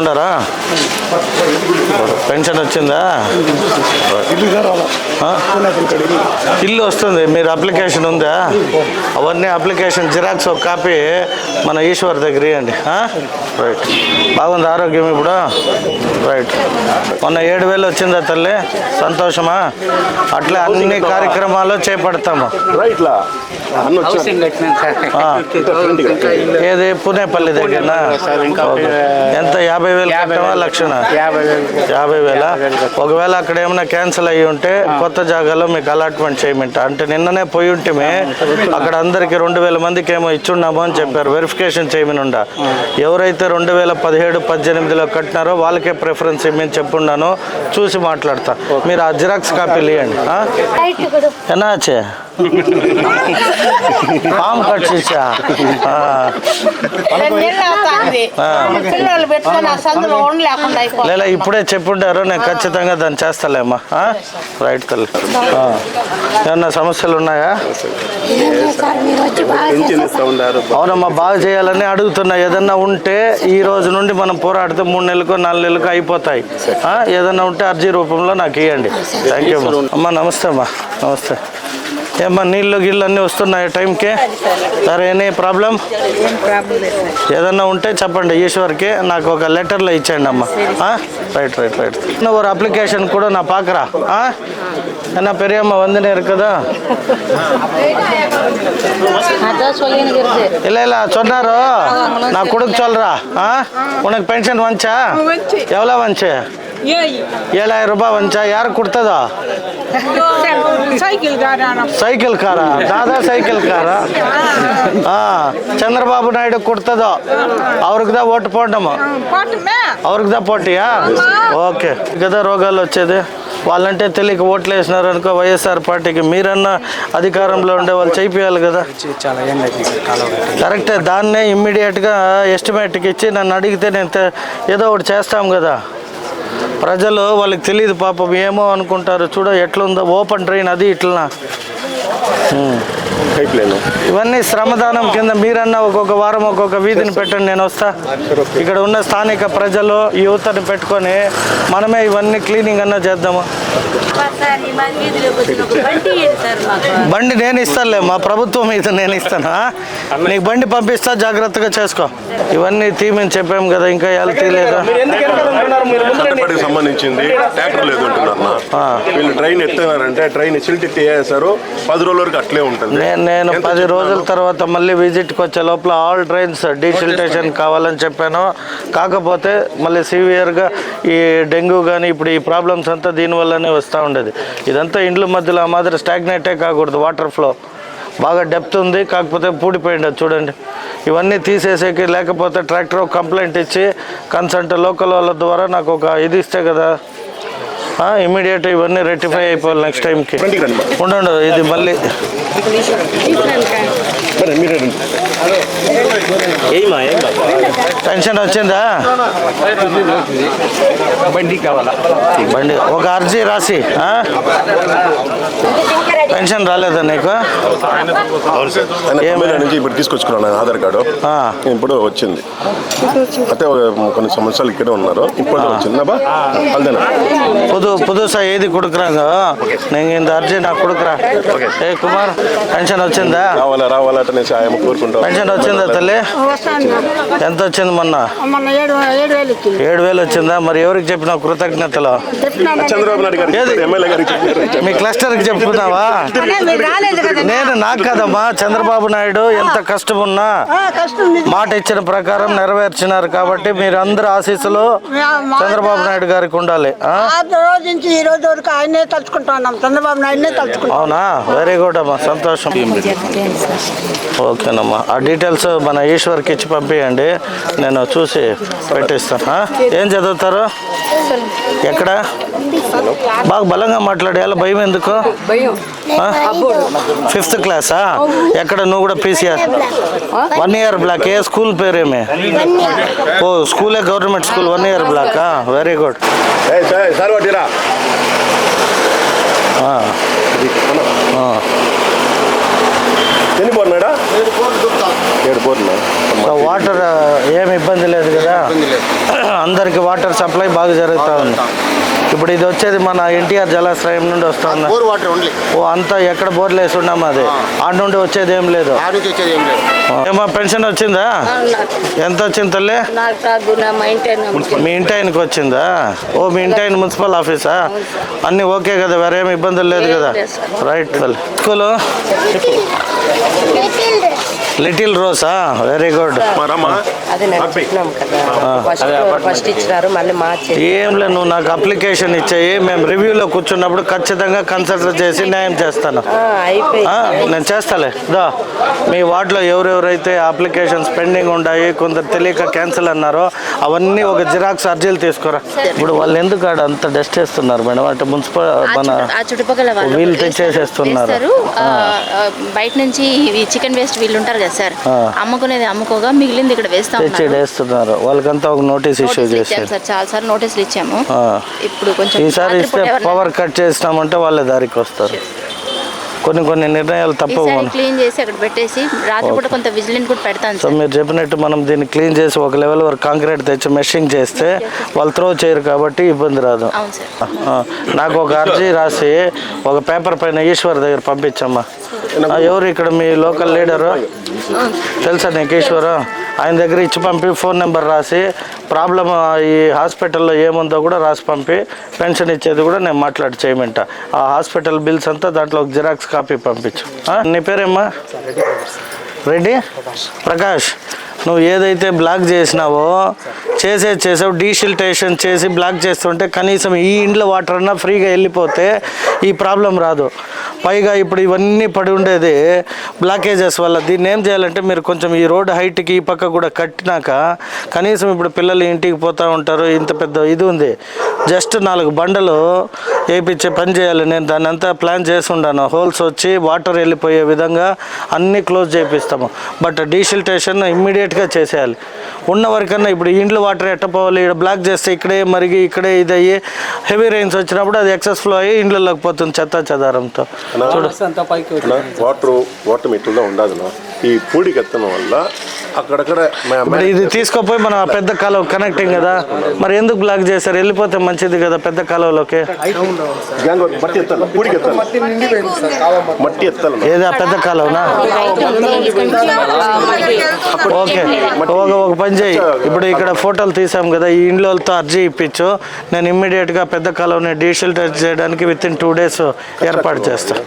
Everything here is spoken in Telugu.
బాగుండారా పెన్షన్ వచ్చిందా? ఇల్లు వస్తుంది మీరు అప్లికేషన్ ఉందా? అవన్నీ అప్లికేషన్ జిరాక్స్ ఒక కాపీ మన ఈశ్వర్ దగ్గర ఇవ్వండి. రైట్ బాగుంది ఆరోగ్యం ఇప్పుడు. రైట్ మొన్న ఏడు వేలు వచ్చిందా తల్లి? సంతోషమా? అట్లే అన్ని కార్యక్రమాలు చేపడతాము. ఏది? పునేపల్లి దగ్గర యాభై వేలు యాభై కట్టవా వేలు. లక్షణ యాభై వేలు. ఒకవేళ అక్కడ ఏమైనా క్యాన్సిల్ అయ్యి ఉంటే కొత్త జాగాలో మీకు అలాట్మెంట్ చేయమంట. అంటే నిన్ననే పోయి ఉంటేమే అక్కడ అందరికి రెండు వేల మందికి ఏమో ఇచ్చున్నాము అని చెప్పారు. వెరిఫికేషన్ చేయమని ఉండ ఎవరైతే రెండు వేల పదిహేడు పద్దెనిమిదిలో కట్టినారో వాళ్ళకే ప్రిఫరెన్స్ ఇమ్మని చెప్పున్నాను. చూసి మాట్లాడతా. మీరు ఆ జిరాక్స్ కాపీలు ఇవ్వండి ఆ? ఎన్నాచే పాము లేకుండా అయిపోయింది లేదా ఇప్పుడే చెప్పుంటారు నేను ఖచ్చితంగా దాన్ని చేస్తాలేమ్మా? రైట్ తల్లి. ఏమన్నా సమస్యలు ఉన్నాయా? అవునమ్మా బాగా చేయాలని అడుగుతున్నా. ఏదన్నా ఉంటే ఈ రోజు నుండి మనం పోరాడితే మూడు నెలలకు నాలుగు నెలలకు అయిపోతాయి? ఏదన్నా ఉంటే అర్జీ రూపంలో నాకు ఇవ్వండి థ్యాంక్ యూ అమ్మా నమస్తే అమ్మా. నమస్తే. ఏమ్మా నీళ్ళు గిళ్ళు అన్నీ వస్తున్నాయి టైంకి సరే ఎనీ ప్రాబ్లం ఏదన్నా ఉంటే చెప్పండి ఈశ్వర్కి నాకు ఒక లెటర్లో ఇచ్చేయండి అమ్మా ఆ? రైట్ రైట్ రైట్ இன்னும் ஒரு அப்ளிகேஷன் கூட நான் பார்க்குறேன் ஆ என்ன பெரியம்மா வந்துனே இருக்குதா அதான் சொல்லினுக்கிறது இல்லை இல்லை சொன்னாரோ நான் கொடுக்க சொல்கிறா ஆ உனக்கு பென்ஷன் வந்துச்சா எவ்வளோ வந்துச்சு ஏழாயிரம் ரூபாய் வந்துச்சா யார் கொடுத்ததா సైకిల్ గారాన సైకిల్ కారా దాదా సైకిల్ కారా ఆ, చంద్రబాబు నాయుడు కొడుతుందో ಅವ್ರಿಗೆ దా ఓటు పోవడము పోటమే ಅವ್ರಿಗೆ దా పోటీయా ఓకే కదా రోగాలు వచ్చేది వాళ్ళంటే తెలియక ఓట్లు వేసినారు అనుకో వైఎస్ఆర్ పార్టీకి మీరన్నా అధికారంలో ఉండే వాళ్ళు చేయిపోయాలి కదా చాలా ఏం లేదు కాలం కరెక్టే దాన్నే ఇమ్మీడియట్గా ఎస్టిమేట్కి ఇచ్చి నన్ను అడిగితే నేను తె- ఏదో ఒకటి చేస్తాం కదా ప్రజలు వాళ్ళకి తెలియదు పాపం ఏమో అనుకుంటారు. చూడ ఎట్లుందో ఓపెన్ ట్రైన్ అది ఇట్లా ఇవన్నీ శ్రమదానం కింద మీరన్నా ఒక్కొక్క వారం ఒక్కొక్క వీధిని పెట్టండి నేను వస్తా. ఇక్కడ ఉన్న స్థానిక ప్రజలు యువతని పెట్టుకొని మనమే ఇవన్నీ క్లీనింగ్ అన్నా చేద్దాము. బండి నేను ఇస్తానులే మా ప్రభుత్వం ఇది నేను ఇస్తానా? నీకు బండి పంపిస్తా జాగ్రత్తగా చేసుకో. ఇవన్నీ తీమని చెప్పాం కదా ఇంకా ఎలా తీయలేదా సంబంధించింది? ట్రాక్టర్ లేదు అంటున్నారు ఆ. వీళ్ళు ట్రైన్ ఎత్తున్నారంటే ట్రైన్ సిల్ట్ ఎత్తి వేస్తారు పది రోజుల వరకు అట్లే ఉంటుంది. నేను పది? రోజుల తర్వాత మళ్ళీ విజిట్కి వచ్చే లోపల ఆల్ ట్రైన్స్ డీసిల్టేషన్ కావాలని చెప్పాను. కాకపోతే మళ్ళీ సివియర్గా ఈ డెంగ్యూ కానీ ఇప్పుడు ఈ ప్రాబ్లమ్స్ అంతా దీనివల్లనే వస్తూ ఉండేది. ఇదంతా ఇండ్ల మధ్యలో ఆ మాదిరి స్టాగ్నేటే కాకూడదు వాటర్ ఫ్లో. బాగా డెప్త్ ఉంది కాకపోతే పూడిపోయింది చూడండి. ఇవన్నీ తీసేసేకి లేకపోతే ట్రాక్టర్ కంప్లైంట్ ఇచ్చి కన్సల్ట్ లోకల్ వాళ్ళ ద్వారా నాకు ఒక ఇది ఇస్తే కదా ఇమీడియట్ ఇవన్నీ రెక్టిఫై అయిపోవాలి నెక్స్ట్ టైంకి ఫ్రంట్కి రండి మరి. ఉండండి ఇది మళ్ళీ మరి మీరే రండి. పెన్షన్ వచ్చిందా బండి కావాలా బండి ఒక అర్జీ రాసి ఆ? పెన్షన్ రాలేదా నీకు ఆయన తమిళనాడు నుంచి ఇప్పుడు తీసుకొచ్చుకున్నాను ఆయన ఆధార్ కార్డు ఆ. ఇప్పుడు వచ్చింది అయితే ఒక కొన్ని సంవత్సరాలు ఇక్కడే ఉన్నారు ఇప్పుడు వచ్చింది బా అల్దేనా புது புதுசா எழுதி கொடுக்குறாங்க நீங்க இந்த அர்ஜி நான் கொடுக்குறேன் ఏ కుమార్ పెన్షన్ వచ్చిందా రావాలా రావాలా అనేసి ఆయన కోరుకుంటాం పెన్షన్ వచ్చిందా తల్లి ఎంత వచ్చింది మొన్న? ఏడు వేలు ఇచ్చింది. ఏడు వేలు వచ్చిందా? మరి ఎవరికి చెప్పిన కృతజ్ఞతలు చంద్రబాబు నాయుడు గారికి. మీ క్లస్టర్కి చెప్పుకున్నావా మీరు రాలేదు కదా నేను. నాకు కదమ్మా చంద్రబాబు నాయుడు ఎంత కష్టం ఉన్నా. మాట ఇచ్చిన ప్రకారం నెరవేర్చినారు కాబట్టి మీరు అందరు ఆశీస్సులు చంద్రబాబు నాయుడు గారికి ఉండాలి. ఆ? ఆ రోజు నుంచి ఈ రోజు వరకు ఆయనే తలుచుకుంటా ఉన్నాం. చంద్రబాబు నాయుడునే తలుచుకుంటాం అవునా? వెరీ గుడ్ అమ్మా సంతోషం. ఓకేనమ్మా. ఆ డీటెయిల్స్ మన ఈశ్వర్కి ఇచ్చి పంపించండి నేను చూసి పెట్టిస్తాను? ఏం చదువుతారు? ఎక్కడ? బాగా బలంగా మాట్లాడే ఎలా భయం. ఎందుకు ఫిఫ్త్ క్లాసా? ఎక్కడ? నువ్వు కూడా పీసీఆర్. వన్ ఇయర్ బ్లాక్ ఏ స్కూల్ పేరేమి? ఓ స్కూలే గవర్నమెంట్ స్కూల్. వన్ ఇయర్ బ్లాకా వెరీ గుడ్ ఏయ్, ఏడు బోర్నా సో వాటర్ ఏమి ఇబ్బంది లేదు కదా? అందరికి వాటర్ సప్లై బాగా జరుగుతూ ఉంది. ఇప్పుడు ఇది వచ్చేది మన ఎన్టీఆర్ జలాశ్రయం నుండి వస్తుంది బోర్ వాటర్ ఓన్లీ ఓ అంతా ఎక్కడ బోర్లు వేసి ఉన్నాం అది? ఆడ నుండి వచ్చేది ఏం లేదు. ఆ ఏమో పెన్షన్ వచ్చిందా? ఎంత వచ్చింది తల్లి? మీ ఇంటి ఆయనకి వచ్చిందా? ఓ మీ ఇంటి ఆయన మున్సిపల్ ఆఫీసా? అన్నీ ఓకే కదా వేరేం ఇబ్బందులు లేదు కదా. రైట్ తల్లి. School? Little Rosa? Very good మరమ్మా అదే నేను చెప్పినాం కదా. ఫస్ట్ ఫస్ట్ ఇచ్చినారు మళ్ళీ మార్చి ఏం లేదు నువ్వు నాకు అప్లికేషన్ ఇచ్చేయి. మేము రివ్యూలో కూర్చున్నప్పుడు ఖచ్చితంగా కన్సిడర్ చేసి న్యాయం చేస్తాను. నేను చేస్తాలే. దా. మీ వార్డులో ఎవరెవరైతే అప్లికేషన్స్ పెండింగ్ ఉన్నాయి కొందరు తెలియక క్యాన్సిల్ అన్నారో అవన్నీ ఒక జిరాక్స్ అర్జీలు తీసుకురా? ఇప్పుడు వాళ్ళు ఎందుకు ఆడ అంత డస్ట్ చేస్తున్నారు మేడం? అంటే మున్సిపల్ మన చుట్టుపక్కల వాళ్ళు. తెచ్చేసేస్తున్నారు. బయట నుంచి చికెన్ వేస్ట్ వీళ్ళు ఉంటారు కదా సార్. అమ్ముకునేది అమ్ముకోగా మిగిలింది ఇక్కడ వేస్తా తెచ్చి వేస్తున్నారు. వాళ్ళకంతా ఒక నోటీస్ ఇష్యూ చేశారు. సార్. చాలా సార్లు నోటీసులు ఇచ్చాము. ఇప్పుడు కొంచెం ఈసారి ఇస్తే పవర్ కట్ చేసినామంటే వాళ్ళే దారికి వస్తారు. కొన్ని కొన్ని నిర్ణయాలు తప్పవు మనం. క్లీన్ చేసి అక్కడ పెట్టేసి రాత్రిపూట కొంత విజిలెంట్ కూడా పెడతాను సో మీరు చెప్పినట్టు మనం దీన్ని క్లీన్ చేసి ఒక లెవెల్ వరకు కాంక్రీట్ తెచ్చి మెషింగ్ చేస్తే వాళ్ళు త్రో చేయరు కాబట్టి ఇబ్బంది రాదు. అవును సార్. ఆ, నాకు ఒక అర్జీ రాసి ఒక పేపర్ పైన ఈశ్వర్ దగ్గర పంపించమ్మా. ఆ, ఎవరు ఇక్కడ మీ లోకల్ లీడరు తెలుసా నీకు ఈశ్వరు? ఆయన దగ్గర ఇచ్చి పంపి ఫోన్ నెంబర్ రాసి ప్రాబ్లం ఈ హాస్పిటల్లో ఏముందో కూడా రాసి పంపి పెన్షన్ ఇచ్చేది కూడా నేను మాట్లాడి చేయమంట. ఆ హాస్పిటల్ బిల్స్ అంతా దాంట్లో ఒక జిరాక్స్ కాపీ పంపించు. నీ పేరేమ్మా? రెడ్డి? ప్రకాష్ నువ్వు ఏదైతే బ్లాక్ చేసినావో చేసే చేసావు డీసిల్టేషన్ చేసి బ్లాక్ చేస్తుంటే కనీసం ఈ ఇంట్లో వాటర్ అన్నా ఫ్రీగా వెళ్ళిపోతే ఈ ప్రాబ్లం రాదు. పైగా ఇప్పుడు ఇవన్నీ పడి ఉండేది బ్లాకేజెస్ వల్ల. దీన్ని ఏం చేయాలంటే మీరు కొంచెం ఈ రోడ్ హైట్కి ఈ పక్క కూడా కట్టినాక కనీసం ఇప్పుడు పిల్లలు ఇంటికి పోతూ ఉంటారు ఇంత పెద్ద ఇది ఉంది. జస్ట్ నాలుగు బండలు వేయించే పని చేయాలి. నేను దాన్ని అంతా ప్లాన్ చేసి ఉన్నాను హోల్స్ వచ్చి వాటర్ వెళ్ళిపోయే విధంగా అన్నీ క్లోజ్ చేపిస్తాము. బట్ డీషిల్టేషన్ ఇమ్మీడియట్గా చేసేయాలి. ఉన్న వరకన్నా ఇప్పుడు ఇండ్లు వాటర్ ఎట్ట పోవాలి? ఇక్కడ బ్లాక్ చేస్తే ఇక్కడే మరిగి ఇక్కడే ఇది అయ్యి హెవీ రైన్స్ వచ్చినప్పుడు అది ఎక్సెస్ ఫ్లో అయ్యి ఇండ్లలోకి పోతుంది చెత్త చెదారంతో. వాటర్ వాటర్ మెట్లలో ఉండదు ఈ పూడికి ఎత్తడం వల్ల అక్కడక్కడ ఇది తీసుకోపోయి మనం ఆ పెద్ద కాలువ కనెక్టింగ్ కదా? మరి ఎందుకు బ్లాక్ చేశారు? వెళ్ళిపోతే మంచిది కదా పెద్ద కాలువలోకి? గ్యాంగ్ మట్టి ఎత్తాలి పూడికి ఎత్తాలి మట్టి ఎత్తాలి ఏది పెద్ద కాలువనా? ఓకే. ఒక ఒక పని చేయి. ఇప్పుడు ఇక్కడ ఫోటోలు తీసాం కదా ఈ ఇండ్లతో అర్జీ ఇప్పించు. నేను ఇమ్మీడియట్గా పెద్ద కాలువని డీషిల్టర్ చేయడానికి విత్ ఇన్ టూ డేస్ ఏర్పాటు చేస్తాను